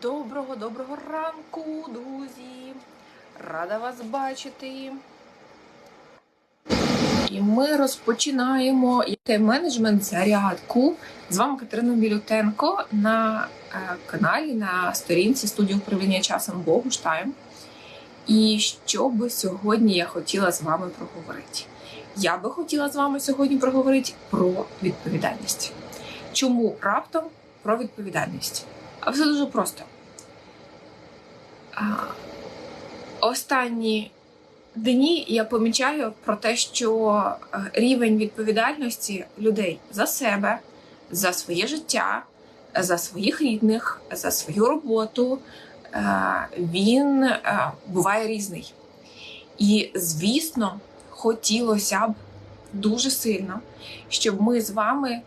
Доброго доброго ранку, друзі! Рада вас бачити. І ми розпочинаємо менеджмент зарядку. З вами Катерина Мілютенко на е, каналі на сторінці студії управління часом Богуштайм. І що би сьогодні я хотіла з вами проговорити? Я би хотіла з вами сьогодні проговорити про відповідальність. Чому раптом про відповідальність? А все дуже просто. Останні дні я помічаю про те, що е, рівень відповідальності людей за себе, за своє життя, за своїх рідних, за свою роботу е, він е, буває різний. І, звісно, хотілося б дуже сильно, щоб ми з вами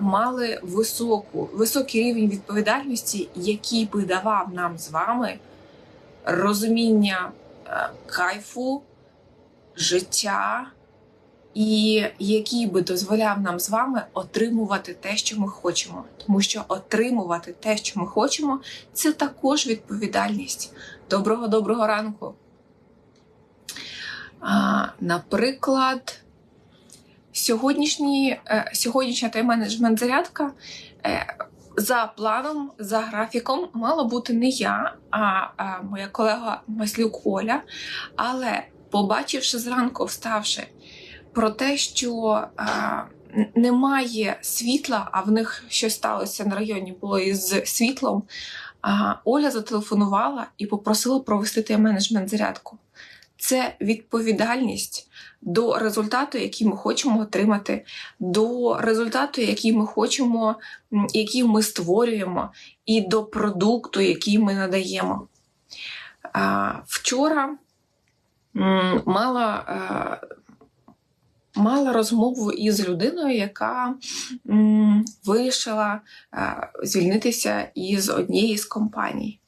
мали високу, високий рівень відповідальності, який би давав нам з вами розуміння кайфу, життя, і який би дозволяв нам з вами отримувати те, що ми хочемо. Тому що отримувати те, що ми хочемо, це також відповідальність. Доброго доброго ранку. Наприклад, Сьогоднішні, е, Сьогоднішня тайм-менеджмент зарядка е, за планом, за графіком, мала бути не я, а моя колега Маслюк Оля. Але побачивши зранку, вставши про те, що немає світла, а в них щось сталося на районі було із світлом. Оля зателефонувала і попросила провести тайм-менеджмент зарядку. Це відповідальність до результату, який ми хочемо отримати, до результату, який ми хочемо, який ми створюємо, і до продукту, який ми надаємо. Вчора мала мала розмову із людиною, яка вирішила звільнитися із однієї з компаній.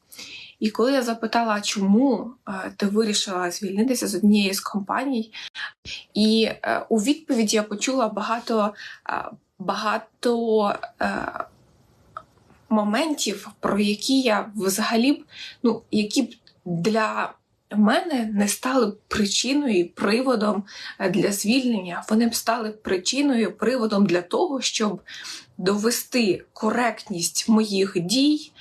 І коли я запитала, чому е, ти вирішила звільнитися з однієї з компаній, і е, у відповіді я почула багато е, багато моментів, про які я взагалі б, ну, які б для мене не стали причиною і приводом для звільнення. Вони б стали причиною, приводом для того, щоб довести коректність моїх дій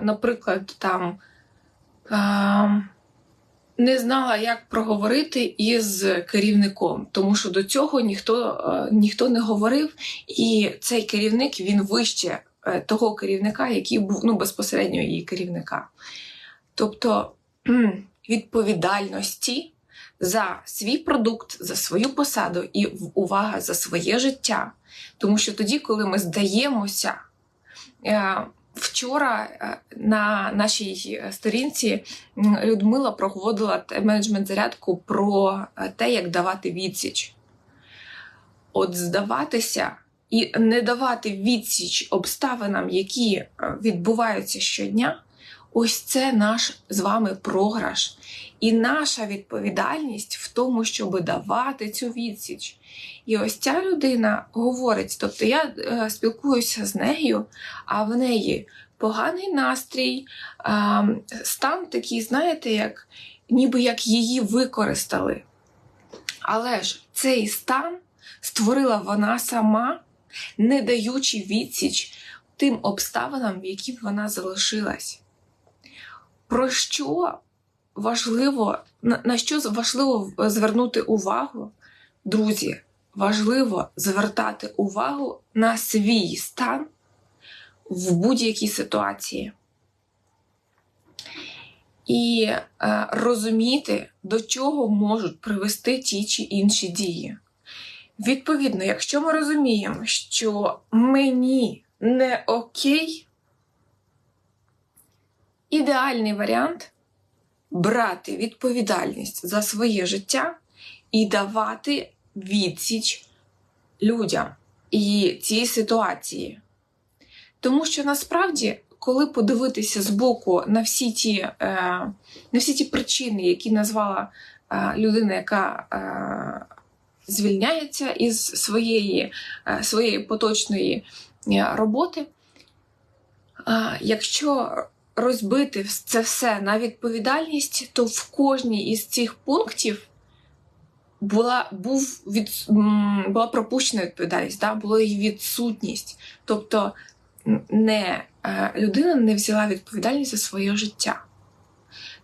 наприклад, там не знала, як проговорити із керівником, тому що до цього ніхто ніхто не говорив, і цей керівник він вище е, того керівника, який був ну, безпосередньо її керівника. Тобто відповідальності за свій продукт, за свою посаду і увага за своє життя. Тому що тоді, коли ми здаємося, е, Вчора е, на нашій сторінці Людмила проводила менеджмент зарядку про е, те, як давати відсіч. От здаватися і не давати відсіч обставинам, які е, відбуваються щодня, ось це наш з вами програш. І наша відповідальність в тому, щоб давати цю відсіч. І ось ця людина говорить: тобто я е, спілкуюся з нею, а в неї поганий настрій, е, стан такий, знаєте, як ніби як її використали. Але ж цей стан створила вона сама, не даючи відсіч тим обставинам, в яких вона залишилась. Про що важливо, на, що важливо звернути увагу, друзі? Важливо звертати увагу на свій стан в будь-якій ситуації. І е, розуміти, до чого можуть привести ті чи інші дії. Відповідно, якщо ми розуміємо, що мені не окей, ідеальний варіант брати відповідальність за своє життя і давати відсіч людям і цій ситуації. Тому що насправді, коли подивитися з боку на всі ті е, на всі ті причини, які назвала е, людина, яка е, звільняється із своєї, своєї поточної роботи, Якщо розбити це все на відповідальність, то в кожній із цих пунктів була був від, була пропущена відповідальність, да? була її відсутність. Тобто не, е, людина не взяла відповідальність за своє життя.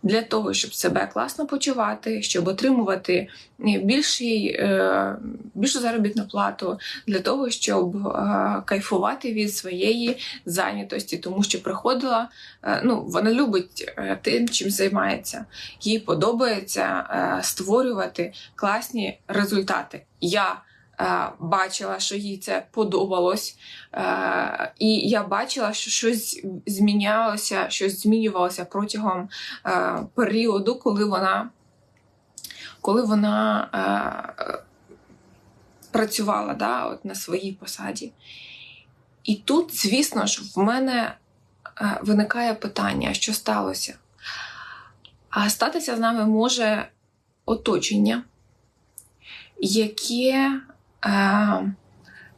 Для того, щоб себе класно почувати, щоб отримувати більший, е, більшу заробітну плату, для того, щоб е, кайфувати від своєї зайнятості, тому що приходила, е, ну вона любить е, тим, чим займається. Їй подобається е, створювати класні результати. Я е, бачила, що їй це подобалось, е, і я бачила, що щось змінялося, щось змінювалося протягом е, періоду, коли вона, коли вона е, працювала да, от на своїй посаді. І тут, звісно ж, в мене е, виникає питання, що сталося. А статися з нами може оточення, яке е,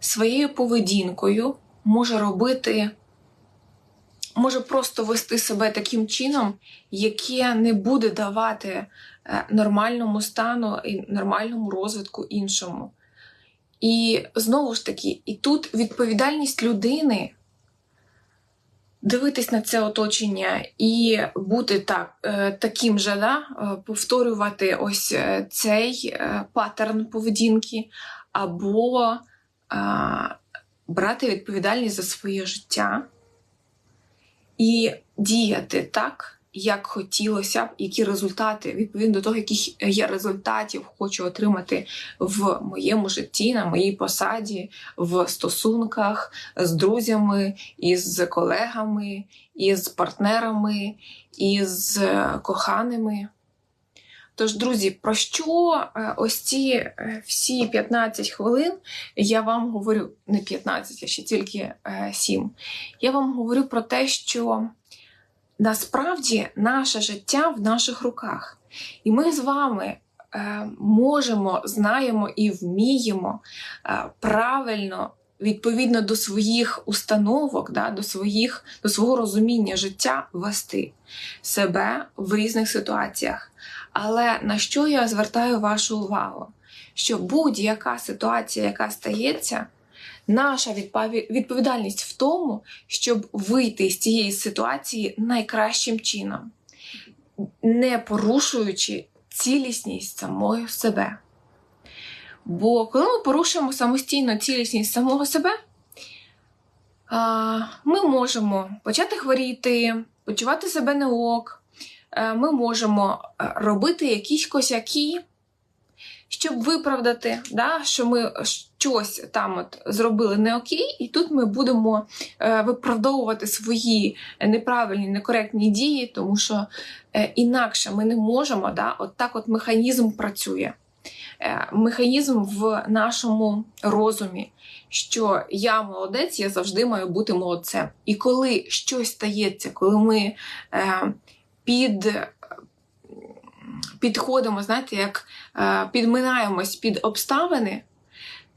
своєю поведінкою може робити, може просто вести себе таким чином, яке не буде давати е, нормальному стану і нормальному розвитку іншому. І знову ж таки, і тут відповідальність людини дивитись на це оточення і бути так, е, таким же, да? е, повторювати ось е, цей е, паттерн поведінки, або е, брати відповідальність за своє життя і діяти так, як хотілося б, які результати, відповідно до того, яких я результатів хочу отримати в моєму житті, на моїй посаді, в стосунках з друзями, із колегами, із партнерами, із коханими. Тож, друзі, про що е, ось ці е, всі 15 хвилин я вам говорю не 15, а ще тільки 7. Я вам говорю про те, що насправді наше життя в наших руках. І ми з вами е, можемо, знаємо і вміємо е, правильно. Відповідно до своїх установок, да, до своїх, до свого розуміння життя вести себе в різних ситуаціях. Але на що я звертаю вашу увагу? Що будь-яка ситуація, яка стається, наша відповідальність в тому, щоб вийти з цієї ситуації найкращим чином, не порушуючи цілісність самої себе. Бо коли ми порушуємо самостійно цілісність самого себе, ми можемо почати хворіти, почувати себе не ок, е, ми можемо е, робити якісь косяки щоб виправдати, да, що ми щось там от зробили не окей, і тут ми будемо е, виправдовувати свої неправильні, некоректні дії, тому що інакше ми не можемо. Да, от так от механізм працює. Е, механізм в нашому розумі, що я молодець, я завжди маю бути молодцем. І коли щось стається, коли ми е, під підходимо, знаєте, як е, підминаємось під обставини,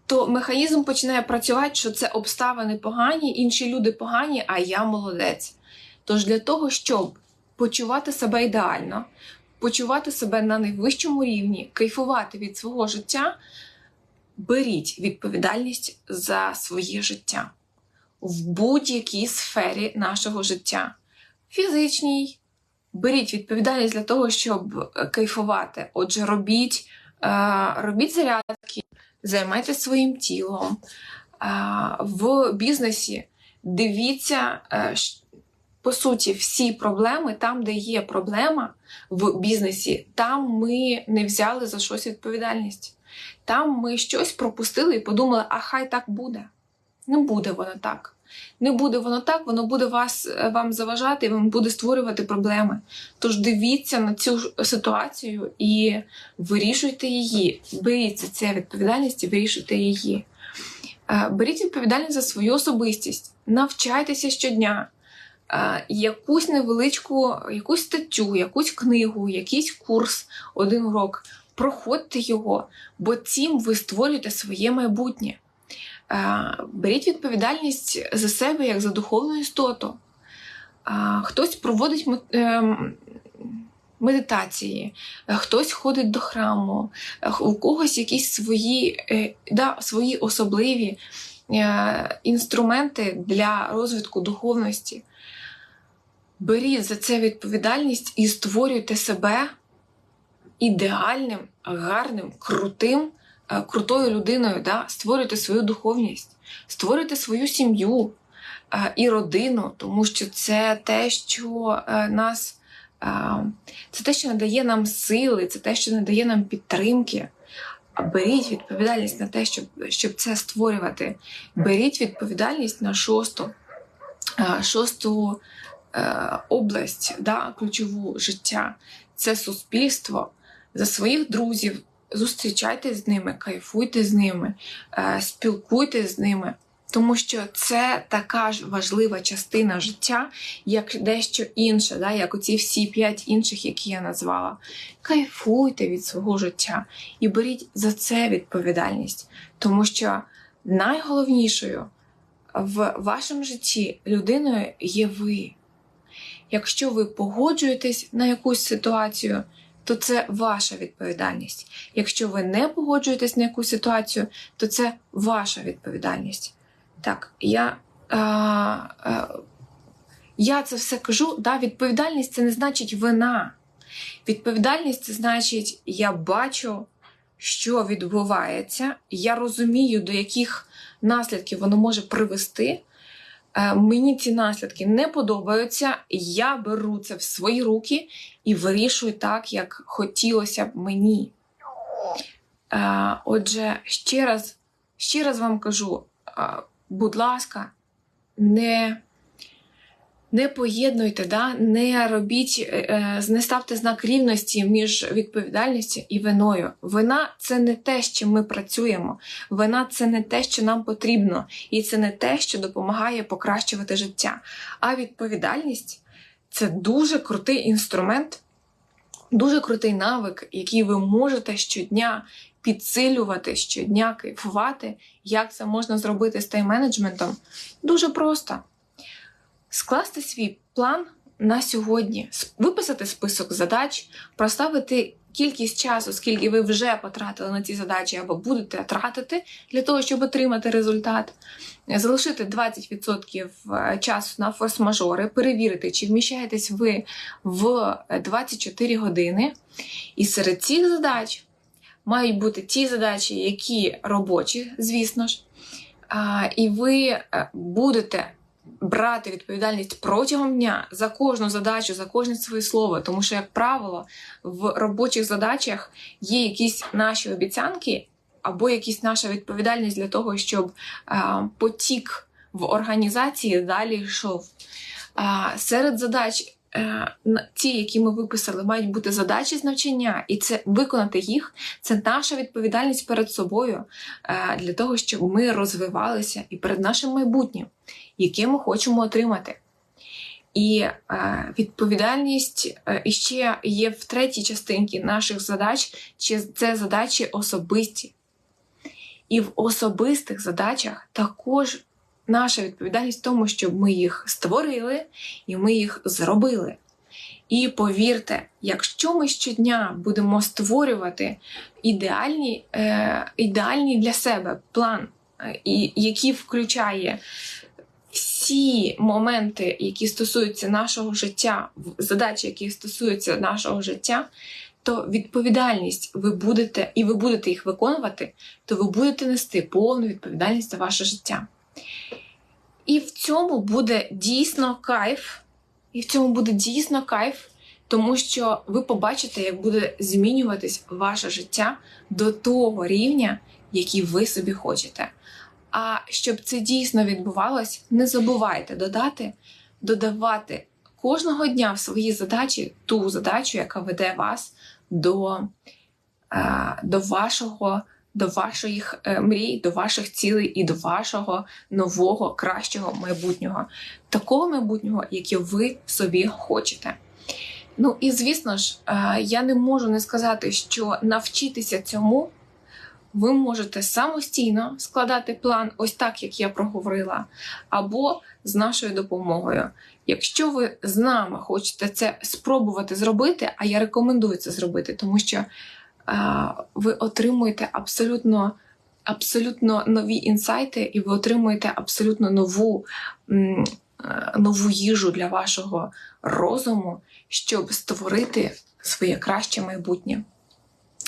то механізм починає працювати, що це обставини погані, інші люди погані, а я молодець. Тож для того, щоб почувати себе ідеально, почувати себе на найвищому рівні, кайфувати від свого життя, беріть відповідальність за своє життя в будь-якій сфері нашого життя. Фізичній, беріть відповідальність для того, щоб е, кайфувати. Отже, робіть, е, робіть зарядки, займайтеся своїм тілом. Е, в бізнесі дивіться, по суті, всі проблеми, там, де є проблема в бізнесі, там ми не взяли за щось відповідальність. Там ми щось пропустили і подумали, а хай так буде. Не буде воно так. Не буде воно так, воно буде вас, е, вам заважати і вам буде створювати проблеми. Тож дивіться на цю ситуацію і вирішуйте її. Беріть за це відповідальність і вирішуйте її. Е, беріть відповідальність за свою особистість, навчайтеся щодня. Е, якусь невеличку, якусь статтю, якусь книгу, якийсь курс, один урок. Проходьте його, бо цим ви створюєте своє майбутнє. Беріть відповідальність за себе як за духовну істоту. Хтось проводить медитації, хтось ходить до храму, у когось якісь свої, е, да, свої особливі е, інструменти для розвитку духовності. Беріть за це відповідальність і створюйте себе ідеальним, гарним, крутим, е, крутою людиною. Да? Створюйте свою духовність, створюйте свою сім'ю е, і родину, тому що це те, що е, нас. Це те, що надає нам сили, це те, що надає нам підтримки. Беріть відповідальність на те, щоб щоб це створювати. Беріть відповідальність на шосту шосту область, да, ключову життя це суспільство за своїх друзів. Зустрічайтесь з ними, кайфуйте з ними, е, спілкуйтесь з ними, тому що це така ж важлива частина життя, як дещо інше, да, як оці всі п'ять інших, які я назвала. Кайфуйте від свого життя і беріть за це відповідальність, тому що найголовнішою в вашому житті людиною є ви. Якщо ви погоджуєтесь на якусь ситуацію, то це ваша відповідальність. Якщо ви не погоджуєтесь на якусь ситуацію, то це ваша відповідальність. Так, я а, а, я це все кажу. Да, Відповідальність це не значить вина. Відповідальність це значить, я бачу, що відбувається, я розумію, до яких наслідків воно може привести. Е, мені ці наслідки не подобаються, я беру це в свої руки і вирішую так, як хотілося б мені. Е, отже, ще раз, ще раз вам кажу: е, будь ласка, не не поєднуйте, да? не робіть, е, е, не ставте знак рівності між відповідальністю і виною. Вина це не те, з чим ми працюємо. Вина це не те, що нам потрібно, і це не те, що допомагає покращувати життя. А відповідальність це дуже крутий інструмент, дуже крутий навик, який ви можете щодня підсилювати, щодня кайфувати. Як це можна зробити з тайм-менеджментом? Дуже просто скласти свій план на сьогодні, виписати список задач, проставити кількість часу, скільки ви вже потратили на ці задачі або будете тратити для того, щоб отримати результат, залишити 20% е, часу на форс-мажори, перевірити, чи вміщаєтесь ви в 24 години. І серед цих задач мають бути ті задачі, які робочі, звісно ж. І ви е, будете брати відповідальність протягом дня за кожну задачу, за кожне своє слово, тому що, як правило, в робочих задачах є якісь наші обіцянки або якісь наша відповідальність для того, щоб потік в організації далі йшов. Серед задач. Е, ті, які ми виписали, мають бути задачі з навчання, і це виконати їх це наша відповідальність перед собою е, для того, щоб ми розвивалися і перед нашим майбутнім яке ми хочемо отримати. І е, відповідальність е, ще є в третій частинці наших задач, чи це задачі особисті. І в особистих задачах також наша відповідальність в тому, щоб ми їх створили і ми їх зробили. І повірте, якщо ми щодня будемо створювати ідеальні, е, ідеальний для себе план, е, який включає всі моменти, які стосуються нашого життя, задачі, які стосуються нашого життя, то відповідальність ви будете, і ви будете їх виконувати, то ви будете нести повну відповідальність за ваше життя. І в цьому буде дійсно кайф, і в цьому буде дійсно кайф, тому що ви побачите, як буде змінюватись ваше життя до того рівня, який ви собі хочете. А щоб це дійсно відбувалось, не забувайте додати, додавати кожного дня в свої задачі ту задачу, яка веде вас до е, до вашого, до ваших е, мрій, до ваших цілей і до вашого нового, кращого майбутнього, такого майбутнього, яке ви собі хочете. Ну і звісно ж, е, я не можу не сказати, що навчитися цьому ви можете самостійно складати план, ось так, як я проговорила, або з нашою допомогою. Якщо ви з нами хочете це спробувати зробити, а я рекомендую це зробити, тому що ви отримуєте абсолютно, абсолютно нові інсайти, і ви отримуєте абсолютно нову, е, нову їжу для вашого розуму, щоб створити своє краще майбутнє.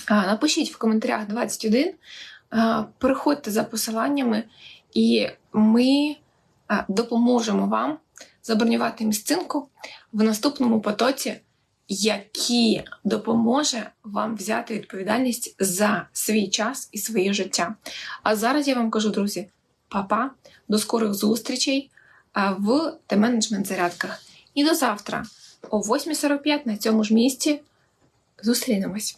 Напишіть в коментарях 21, переходьте за посиланнями, і ми допоможемо вам забронювати місцинку в наступному потоці, який допоможе вам взяти відповідальність за свій час і своє життя. А зараз я вам кажу, друзі, па-па, до скорих зустрічей в Т-менеджмент зарядках. І до завтра о 8.45 на цьому ж місці зустрінемось.